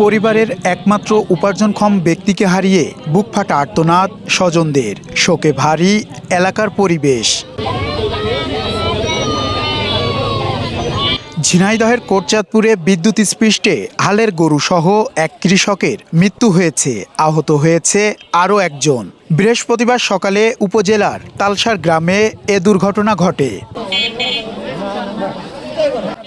পরিবারের একমাত্র উপার্জনক্ষম ব্যক্তিকে হারিয়ে বুক ফাটা আর্তনাদ স্বজনদের। শোকে ভারী এলাকার পরিবেশ। ঝিনাইদহের কোটচাঁদপুরে বিদ্যুৎ স্পৃষ্টে হালের গরুসহ এক কৃষকের মৃত্যু হয়েছে। আহত হয়েছে আরও একজন। বৃহস্পতিবার সকালে উপজেলার তালসার গ্রামে এ দুর্ঘটনা ঘটে।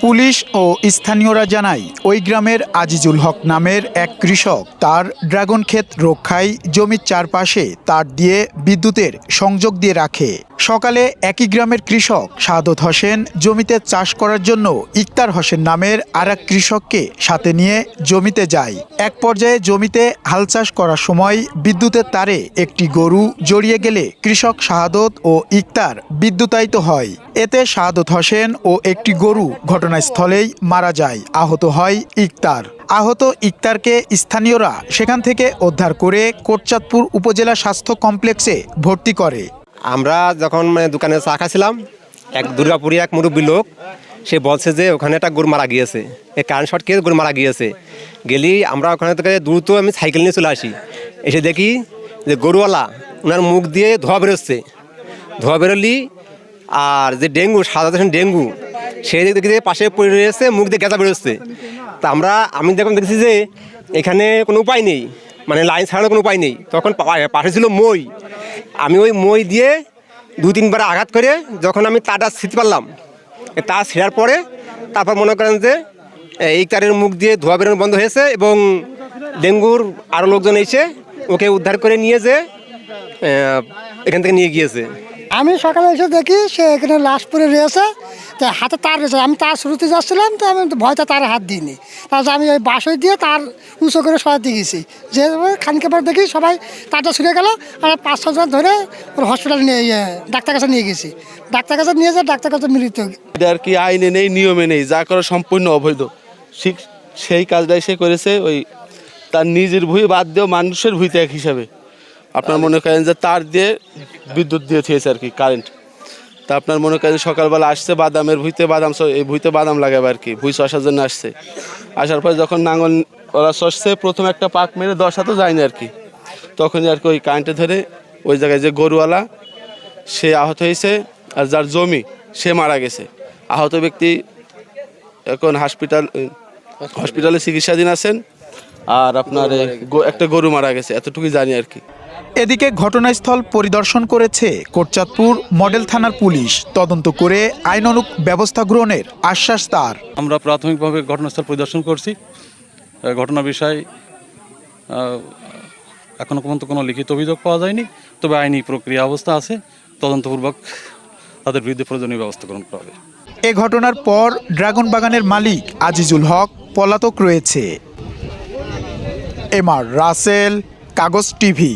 পুলিশ ও স্থানীয়রা জানায়, ওই গ্রামের আজিজুল হক নামের এক কৃষক তার ড্রাগন ক্ষেত রক্ষায় জমির চারপাশে তার দিয়ে বিদ্যুতের সংযোগ দিয়ে রাখে। সকালে একই গ্রামের কৃষক সাদত হোসেন জমিতে চাষ করার জন্য ইকতার হোসেন নামের আর কৃষককে সাথে নিয়ে জমিতে যায়। এক পর্যায়ে জমিতে হাল চাষ করার সময় বিদ্যুতের তারে একটি গরু জড়িয়ে গেলে কৃষক শাহাদত ও ইকতার বিদ্যুতায়িত হয়। এতে শাহাদত হোসেন ও একটি গরু ঘটনাস্থলেই মারা যায়। আহত হয় ইকতার। আহত ইকতারকে স্থানীয়রা সেখান থেকে উদ্ধার করে কোটচাঁদপুর উপজেলা স্বাস্থ্য কমপ্লেক্সে ভর্তি করে। আমরা যখন মানে দোকানে চা খাচ্ছিলাম এক দুর্গাপুরী এক মুরব্বী লোক, সে বলছে যে, ওখানে একটা গরু মারা গিয়েছে। এই কারেন্ট শর্ট খেয়ে গরু মারা গিয়েছে। গেলি, আমরা ওখানে থেকে দ্রুত আমি সাইকেল নিয়ে চলে আসি। এসে দেখি যে গরুওয়ালা, ওনার মুখ দিয়ে ধোয়া বেরোচ্ছে। ধোয়া বেরোলি, আর যে ডেঙ্গু, সাদা ডেঙ্গু সেই দিক দেখি পাশে পড়ে রয়েছে, মুখ দিয়ে গেঁজা বেরোচ্ছে। তা আমরা, আমি যখন দেখছি যে, এখানে কোনো উপায় নেই মানে লাইন ছাড়ানোর কোনো উপায় নেই। তখন পাশে ছিল মই। আমি ওই মই দিয়ে দু তিনবার আঘাত করে যখন আমি তাটা ছিঁড়তে পারলাম তা ছিঁড়ার পরে তারপর মনে করেন যে এই তারের মুখ দিয়ে ধোয়া বেরোনো বন্ধ হয়েছে এবং ডেঙ্গুর আরও লোকজন এসে ওকে উদ্ধার করে নিয়ে যে এখান থেকে নিয়ে গিয়েছে। আমি সকালে এসে দেখি সে এখানে লাশ পরে রয়েছে তো হাতে তার রয়েছে। আমি তার শুরুতে যাচ্ছিলাম তো আমি ভয়তে তার হাত দিইনি। তারপর আমি ওই বাসই দিয়ে তার উঁচু করে সরাতে গেছি। যে খানকে পর দেখি সবাই তারটা ছুটে গেল আর পাঁচ ছজন ধরে ওর হসপিটালে নিয়ে ইয়ে, ডাক্তার কাছে নিয়ে গেছি। ডাক্তার কাছে নিয়ে যায় ডাক্তার কাছে এটা আর কি আইনে নেই নিয়মে নেই যা করে সম্পূর্ণ অবৈধ। সেই কাজটাই সে করেছে ওই তার নিজের ভুঁই বাদ দিয়েও মানুষের ভুঁইতে এক হিসাবে। আপনার মনে করেন যে তার দিয়ে বিদ্যুৎ দিয়ে থিয়েছে আর কি কারেন্ট তা আপনার মনে করেন সকালবেলা আসছে, বাদামের ভুঁইতে বাদাম এই ভুঁইতে বাদাম লাগাবে আর কি, ভুঁই চষার জন্য আসছে। আসার পরে যখন নাঙল ওরা চষছে, প্রথম একটা পাক মেরে দশ হাতে যায়নি আর কি। তখনই আর কি ওই কারেন্টে ধরে ওই জায়গায় যে গরুওয়ালা, সে আহত হয়েছে আর যার জমি, সে মারা গেছে। আহত ব্যক্তি এখন হসপিটাল হসপিটালে চিকিৎসাধীন আছেন আর আপনার একটা গরু মারা গেছে, এতটুকুই জানি আর কি। এদিকে ঘটনাস্থল পরিদর্শন করেছে কোটচাঁদপুর মডেল থানার পুলিশ। তদন্ত করে আইনানুগ ব্যবস্থা গ্রহণের আশ্বাস তার। আমরা প্রাথমিকভাবে ঘটনাস্থল পরিদর্শন করছি। ঘটনা বিষয় এখনও পর্যন্ত কোনো লিখিত অভিযোগ পাওয়া যায়নি। তবে আইনি প্রক্রিয়া অবস্থা আছে। তদন্তপূর্বক তাদের বিরুদ্ধে প্রয়োজনীয় ব্যবস্থা গ্রহণ করা হবে। এ ঘটনার পর ড্রাগন বাগানের মালিক আজিজুল হক পলাতক রয়েছে। এমআর রাসেল কাগজ টিভি।